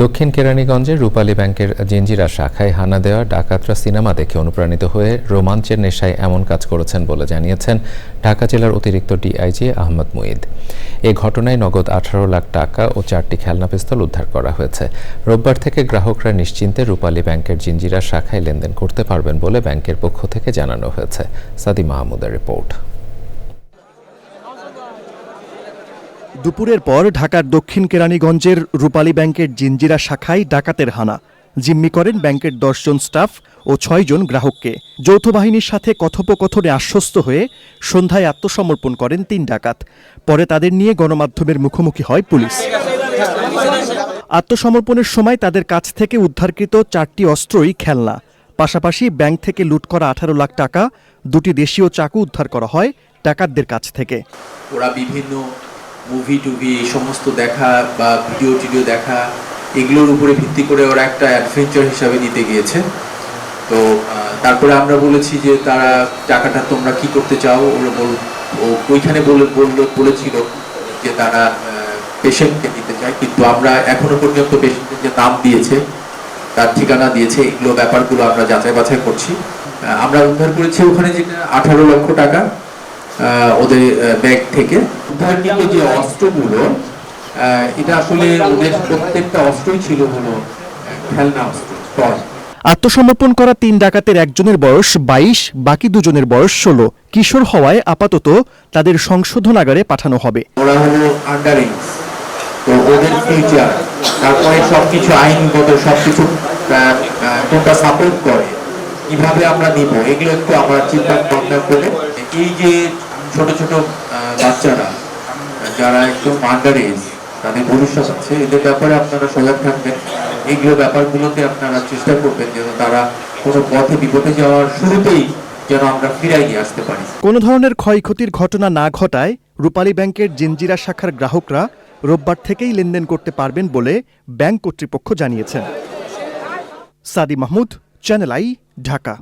দক্ষিণ কেরানীগঞ্জের রূপালী ব্যাংকের জেঞ্জিরা শাখায় হানা দেওয়া ডাকাতরা সিনেমা দেখে অনুপ্রাণিত হয়ে রোমাঞ্চের নেশায় এমন কাজ করেছেন বলে জানিয়েছেন ঢাকা জেলার অতিরিক্ত ডিআইজি আহমদ মুইদ এ ঘটনায় নগদ আঠারো লাখ টাকা ও চারটি খেলনা পিস্তল উদ্ধার করা হয়েছে। রোববার থেকে গ্রাহকরা নিশ্চিন্তে রূপালী ব্যাংকের জিঞ্জিরা শাখায় লেনদেন করতে পারবেন বলে ব্যাংকের পক্ষ থেকে জানানো হয়েছে। সাদি মাহমুদের রিপোর্ট। দুপুরের পর ঢাকার দক্ষিণ কেরানীগঞ্জের রূপালী ব্যাংকের জিঞ্জিরা শাখায় ডাকাতের হানা। জিম্মি করেন ব্যাংকের দশজন স্টাফ ও ছয়জন গ্রাহককে। যৌথ বাহিনীর সাথে কথোপকথনে আশ্বস্ত হয়ে সন্ধ্যায় আত্মসমর্পণ করেন তিন ডাকাত। পরে তাদের নিয়ে গণমাধ্যমের মুখোমুখি হয় পুলিশ। আত্মসমর্পণের সময় তাদের কাছ থেকে উদ্ধারকৃত চারটি অস্ত্রই খেলনা। পাশাপাশি ব্যাংক থেকে লুট করা আঠারো লাখ টাকা, দুটি দেশীয় চাকু উদ্ধার করা হয় ডাকাতদের কাছ থেকে। ওরা বিভিন্ন মুভি টুভি এই সমস্ত দেখা বা ভিডিও টিডিও দেখা, এগুলোর উপরে ভিত্তি করে ওরা একটা অ্যাডভেঞ্চার হিসাবে নিতে গিয়েছে। তো তারপরে আমরা বলেছি যে তারা টাকাটা তোমরা কি করতে চাও? ওরা বল ওইখানে বলে, বলল, বলেছিল যে তারা পেশেন্টকে দিতে চায়। কিন্তু আমরা এখনও পর্যন্ত পেশেন্টের যে নাম দিয়েছে, তার ঠিকানা দিয়েছে, এগুলো ব্যাপারগুলো আমরা যাচাই বাছাই করছি। আমরা উদ্ধার করেছি ওখানে যেটা আঠারো লক্ষ টাকা ওদের ব্যাগ থেকে। উদ্ধারকৃত যে অস্ত্রগুলো এটা আসলে ওদের প্রত্যেকটা অস্ত্রই ছিল হলো খেলনা অস্ত্র আত্মসমর্পণ করা তিন ডাকাতের একজনের বয়স বাইশ বাকি দুজনের বয়স ষোলো। কিশোর হওয়ায় আপাতত তাদের সংশোধনাগারে পাঠানো হবে। ওরা হলো আন্ডার তো ওদের ফিউচার তারপরে সবকিছু আইনগত সবকিছু কোনটা সাপোর্ট করে। কীভাবে আমরা নিব? এগুলো একটু আমরা চিন্তা ভাবনা করে এই যে ছোট ছোট বাচ্চারা যারা একদম আন্ডার তাদের ভবিষ্যৎ আছে। এদের ব্যাপারে আপনারা সজাগ থাকবেন। এইগুলো ব্যাপারগুলোতে আপনারা চেষ্টা করবেন যেন তারা কোনো পথে বিপদে যাওয়ার শুরুতেই যেন আমরা ফিরাই নিয়ে আসতে পারি। কোনো ধরনের ক্ষয়ক্ষতির ঘটনা না ঘটায় রূপালী ব্যাংকের জিঞ্জিরা শাখার গ্রাহকরা রোববার থেকেই লেনদেন করতে পারবেন বলে ব্যাংক কর্তৃপক্ষ জানিয়েছেন সাদি মাহমুদ, চ্যানেল আই, ঢাকা।